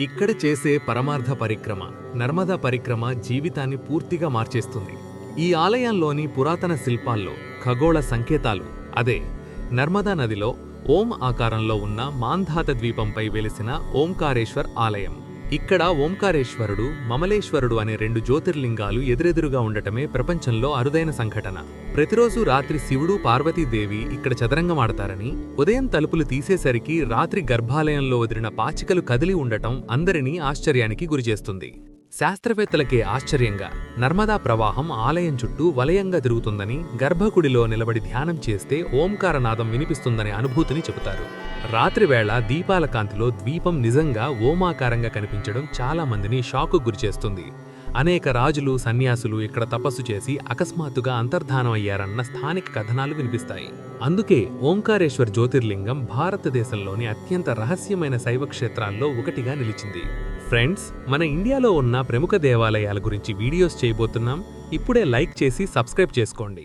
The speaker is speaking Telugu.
ఇక్కడ చేసే పరమార్థ పరిక్రమ నర్మదా పరిక్రమ జీవితాన్ని పూర్తిగా మార్చేస్తుంది. ఈ ఆలయంలోని పురాతన శిల్పాల్లో ఖగోళ సంకేతాలు అదే నర్మదా నదిలో ఓం ఆకారంలో ఉన్న మాంధాత ద్వీపంపై వెలిసిన ఓంకారేశ్వర్ ఆలయం. ఇక్కడ ఓంకారేశ్వరుడు మమలేశ్వరుడు అనే రెండు జ్యోతిర్లింగాలు ఎదురెదురుగా ఉండటమే ప్రపంచంలో అరుదైన సంఘటన. ప్రతిరోజు రాత్రి శివుడు పార్వతీదేవి ఇక్కడ చదరంగం ఆడతారని ఉదయం తలుపులు తీసేసరికి రాత్రి గర్భాలయంలో వదిలిన పాచికలు కదిలి ఉండటం అందరినీ ఆశ్చర్యానికి గురిచేస్తుంది. శాస్త్రవేత్తలకే ఆశ్చర్యంగా నర్మదా ప్రవాహం ఆలయం చుట్టూ వలయంగా తిరుగుతుందని గర్భగుడిలో నిలబడి ధ్యానం చేస్తే ఓంకారనాదం వినిపిస్తుందనే అనుభూతిని చెబుతారు. రాత్రివేళ దీపాల కాంతిలో ద్వీపం నిజంగా ఓమాకారంగా కనిపించడం చాలా మందిని షాకు గురిచేస్తుంది. అనేక రాజులు సన్యాసులు ఇక్కడ తపస్సు చేసి అకస్మాత్తుగా అంతర్ధానం అయ్యారన్న స్థానిక కథనాలు వినిపిస్తాయి. అందుకే ఓంకారేశ్వర్ జ్యోతిర్లింగం భారతదేశంలోని అత్యంత రహస్యమైన శైవ క్షేత్రాల్లో ఒకటిగా నిలిచింది. ఫ్రెండ్స్ మన ఇండియాలో ఉన్న ప్రముఖ దేవాలయాల గురించి వీడియోస్ చేయబోతున్నాం. ఇప్పుడే లైక్ చేసి సబ్స్క్రైబ్ చేసుకోండి.